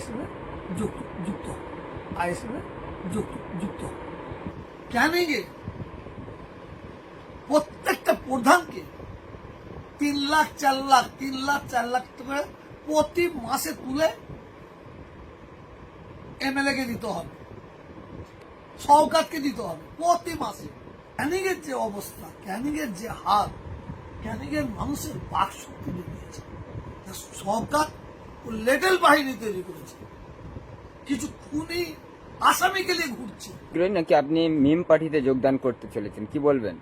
আইএসএফে যুক্ত যুক্ত। আইএসএফে যুক্ত যুক্ত। ক্যানিংয়ে প্রত্যেকটা প্রধানকে তিন লাখ, চার লাখ, তিন লাখ, চার লাখ করে প্রতি মাসে তুলে এমএলএ কে দিতে হবে, সরকারকে দিতে হবে, প্রতি মাসে। ক্যানিং এর যে অবস্থা ক্যানিং এর যে হাল ক্যানিং এর মানুষের বাক শক্তি দিয়েছে সরকার লেটেল বাহিনী তৈরি করেছে। কিছু খুনি আসামিকে নিয়ে ঘুরছে। নাকি আপনি মিম পার্টিতে যোগদান করতে চলেছেন? কি বলবেন?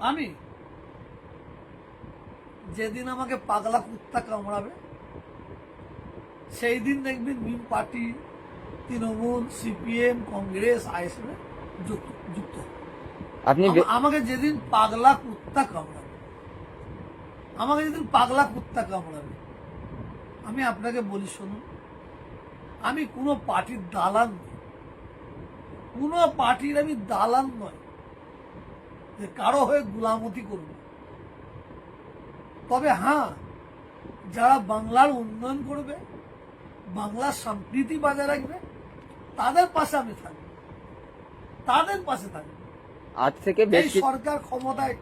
আমি? যেদিন আমাকে পাগলা কুত্তা কামড়াবে সেই দিন দেখবেন মিম party Trinamool CPM Congress ISF যুক্ত যুক্ত। আপনি আমাকে যেদিন পাগলা কুত্তা কামড়াবে আমাকে যেদিন পাগলা কুত্তা কামড়াবে আমি আপনাকে বলি শুনুন। আমি কোনো পার্টির দালান নই। কোনো পার্টির আমি দালান নয় যে কারও হয়ে গুলামতি করব তবে হ্যাঁ যারা বাংলার উন্নয়ন করবে বাংলার সম্প্রীতি বজায় রাখবে তাদের পাশে আমি থাকব। তাদের পাশে থাকব। আজ থেকে এই সরকার ক্ষমতায়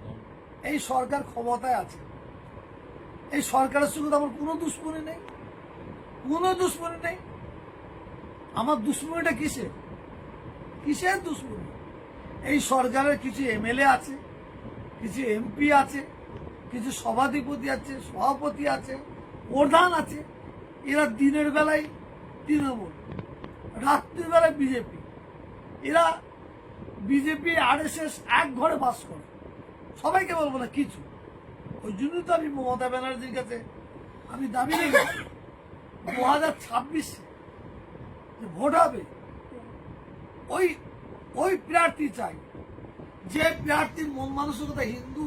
এই সরকার ক্ষমতায় আছে। এই সরকারের সঙ্গে তো আমার কোনো দুশ্মনী নেই। কোনো দুশ্মনী নেই। আমার দুশ্মনীটা কিসে? কিসের দুশ্মনী? এই সরকারের কিছু এমএলএ আছে, কিছু এমপি আছে, কিছু সভাধিপতি আছে, সভাপতি আছে, প্রধান আছে। এরা দিনের বেলায় তৃণমূল, রাত্রির বেলায় বিজেপি। এরা বিজেপি আর এক ঘরে বাস করে। সবাইকে বলব না, কিছু। ওই জন্য তো আমি মমতা ব্যানার্জির কাছে আমি দাবি রেখেছি। দু হাজার ছাব্বিশে যে ভোট হবে, ওই ওই প্রার্থী চাই। যে প্রার্থীর মন মানসিকতা হিন্দু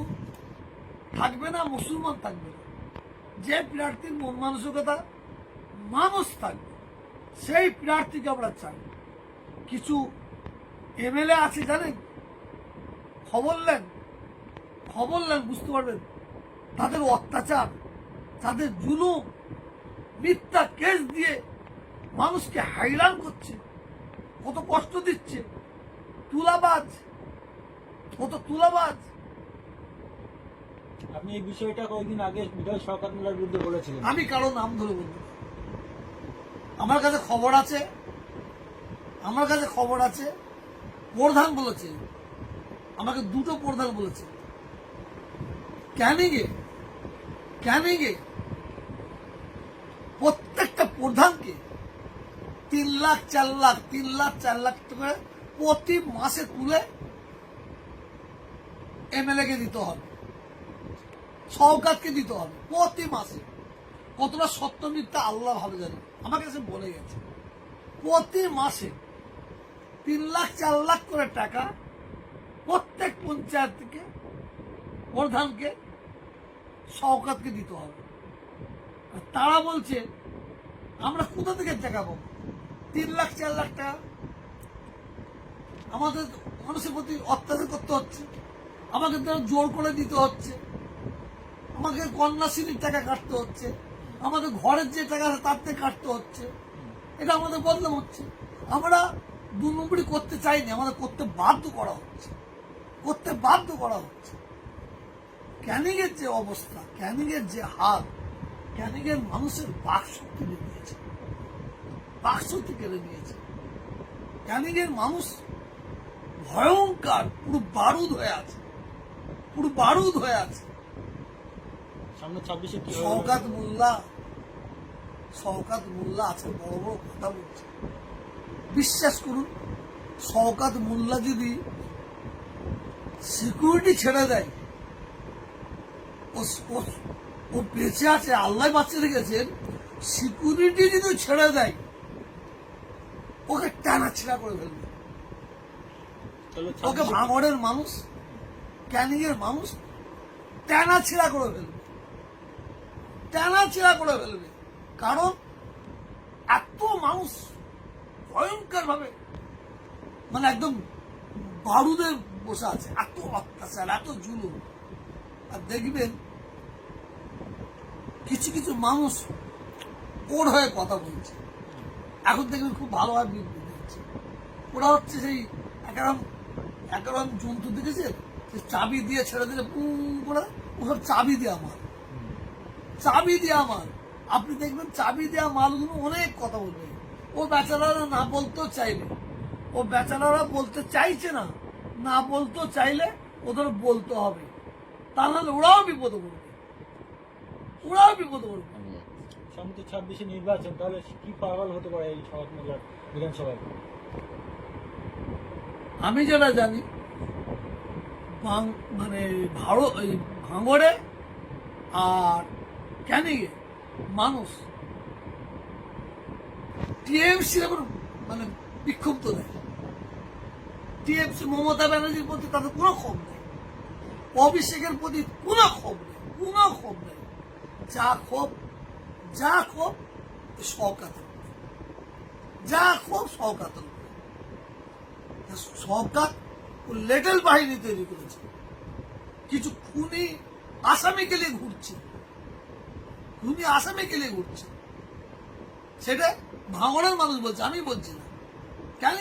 থাকবে না, মুসলমান থাকবে না, যে প্রার্থীর মন মানসিকতা মানুষ থাকবে, সেই প্রার্থীকে আমরা চাই। কিছু এমএলএ আছে জানেন? খবর নেন? খবর নেন, বুঝতে পারবেন? তাদের অত্যাচার তাদের জুলুম মিথ্যা কেস দিয়ে মানুষকে হাইরান করছে কত কষ্ট দিচ্ছে। তুলাবাজ কত তুলাবাজ। আপনি এই বিষয়টা কয়েকদিন আগে বিধায়ক সরকার মোল্লার বিরুদ্ধে বলেছিলেন। আমি কারও নাম ধরে বলব আমার কাছে খবর আছে আমার কাছে খবর আছে প্রধান বলেছে আমাকে দুটো প্রধান বলেছে। ক্যানিংয়ে ক্যানিংয়ে প্রত্যেকটা প্রধানকে তিন লাখ, চার লাখ, তিন লাখ, চার লাখ টাকা প্রতি মাসে তুলে এমএলএ কে দিতে হবে। সরকারকে দিতে হবে প্রতি মাসে। কতটা সত্য মিথ্যা আল্লাহ ভাবে জানে। আমার কাছে বলে গেছে, প্রতি মাসে তিন লাখ, চার লাখ করে টাকা প্রত্যেক পঞ্চায়েত থেকে প্রধানকে সৌকাতকে দিতে হবে। আর তারা বলছে, আমরা কোথা থেকে টাকা পাবো তিন লাখ, চার লাখ টাকা? আমাদের মানুষের প্রতি অত্যাচার করতে হচ্ছে। আমাকে তারা জোর করে দিতে হচ্ছে। আমাকে কন্যাশ্রীর টাকা কাটতে হচ্ছে। আমাদের ঘরের যে টাকা আছে তার থেকে কাটতে হচ্ছে। এটা আমাদের বদনাম হচ্ছে। আমরা দু নম্বরই করতে চাইনি, আমাদের করতে বাধ্য করা হচ্ছে। করতে বাধ্য করা হচ্ছে। ক্যানিংয়ের যে অবস্থা ক্যানিংয়ের যে হাল ক্যানিংয়ের মানুষের বাক শক্তি নিয়ে নিয়েছে বাক শক্তি কেড়ে নিয়েছে। ক্যানিংয়ের মানুষ ভয়ঙ্কর পুরো বারুদ হয়ে আছে। পুরো বারুদ হয়ে আছে। সামনে ছাব্বিশে শওকাত মোল্লা শওকাত মোল্লা আছে বড় বড় কথা বলছে। বিশ্বাস করুন শওকাত মোল্লা যদি সিকিউরিটি ছেড়ে দেয় ও বেঁচে আছে আল্লাহ বাচ্চা রেখেছেন সিকিউরিটি যদি ছেড়ে দেয় ওকে টানা ছেঁড়া করে ফেলবে। ওকে ভাঙড়ের মানুষ ক্যানিং এর মানুষ টানা ছেঁড়া করে ফেলবে। টানা ছেঁড়া করে ফেলবে। কারণ এত মানুষ ভয়ঙ্কর ভাবে মানে একদম বারুদের বসে আছে এত অত্যাচার এত জুলুম। দেখবেন কিছু কিছু মানুষ ওর হয়ে কথা বলছে। এখন দেখবেন খুব ভালোভাবে বিবৃতি দিচ্ছে ওরা হচ্ছে সেই একরকম একরকম জন্তু দেখেছে? চাবি দিয়ে ছেড়ে দিলে পুম করে ওসব চাবি দিয়ে আমার। চাবি দিয়ে আমার। আপনি দেখবেন চাবি দেওয়া মালগুলো অনেক কথা বলবে। ও বেচারারা না বলতেও চাইবে। ও বেচারারা বলতে চাইছে না না বলতেও চাইলে ওদের বলতে হবে। তা নাহলে ওরাও বিপদে পড়বে ওরাও বিপদে পড়বে সামনে তো ছাব্বিশে নির্বাচন তাহলে কি পাগল হতে পারে এই মোল্লার বিধানসভায়? আমি যেটা জানি বাং- মানে ভারত এই ভাঙড়ে আর ক্যানিংয়ে মানুষ টিএমসি মানে বিক্ষুব্ধ নেই টিএমসি মমতা ব্যানার্জির প্রতি তাদের কোনো ক্ষোভ নেই। অভিষেকের প্রতি কোনো ক্ষোভ নেই, কোনো ক্ষোভ নেই। যা ক্ষোভ যা ক্ষোভ সকাতের যা ক্ষোভ উপরে। সরকার লেটেল বাহিনী তৈরি করেছে। কিছু খুনি আসামি গেলে ঘুরছে। খুনি আসামি গেলে ঘুরছে। সেটা ভাঙড়ের মানুষ বলছে, আমি বলছি না।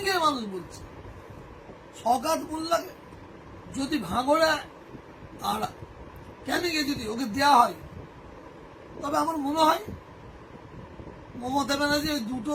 গিয়ে মানুষ বলছে। সকাত মোল্লাকে যদি ভাঙড়ে আর কেন গিয়ে যদি ওকে দেওয়া হয়, তবে আমার মনে হয় মমতা ব্যানার্জি ওই দুটো